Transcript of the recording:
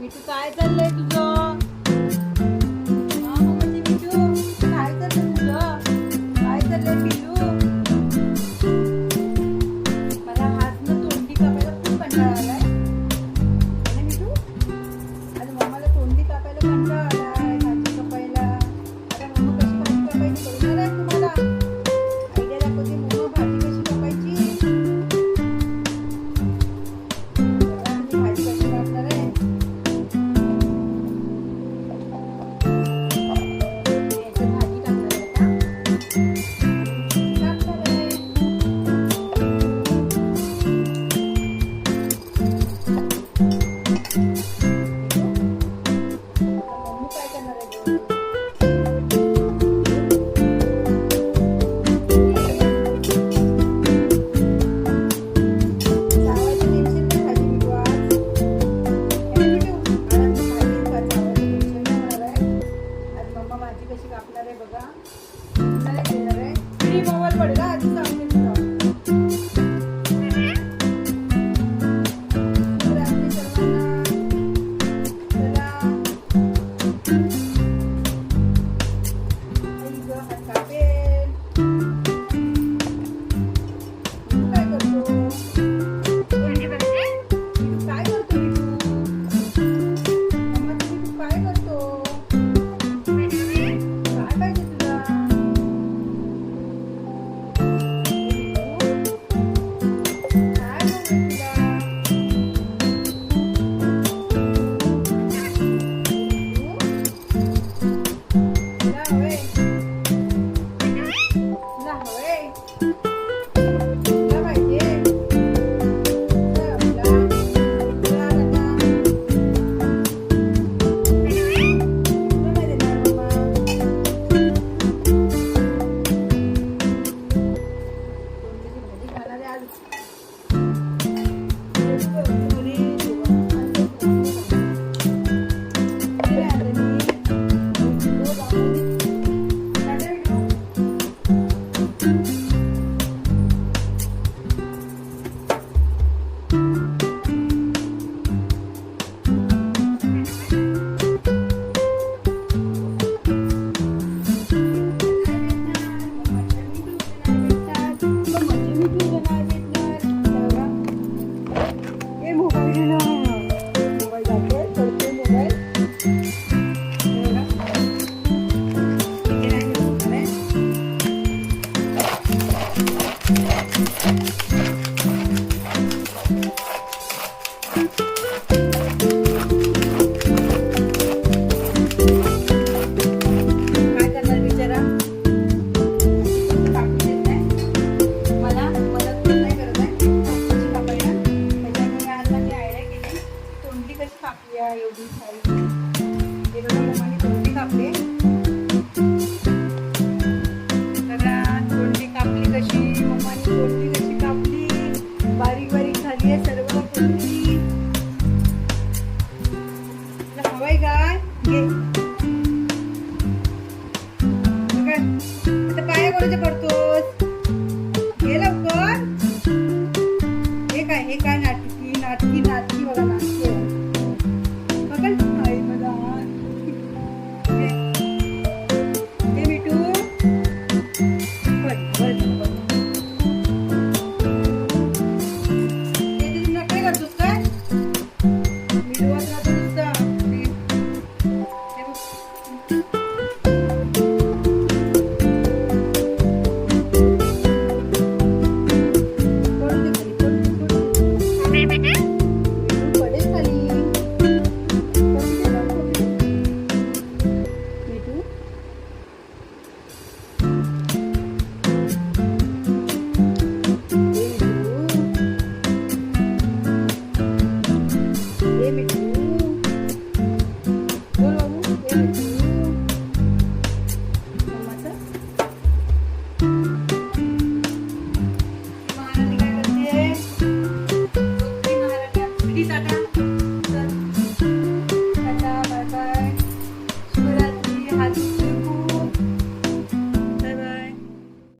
मी तू काय चाललंय तुझं? कशी कापणार आहे बघा. देणार आहे? फ्री मोबाईल पडला आधी away. 有离开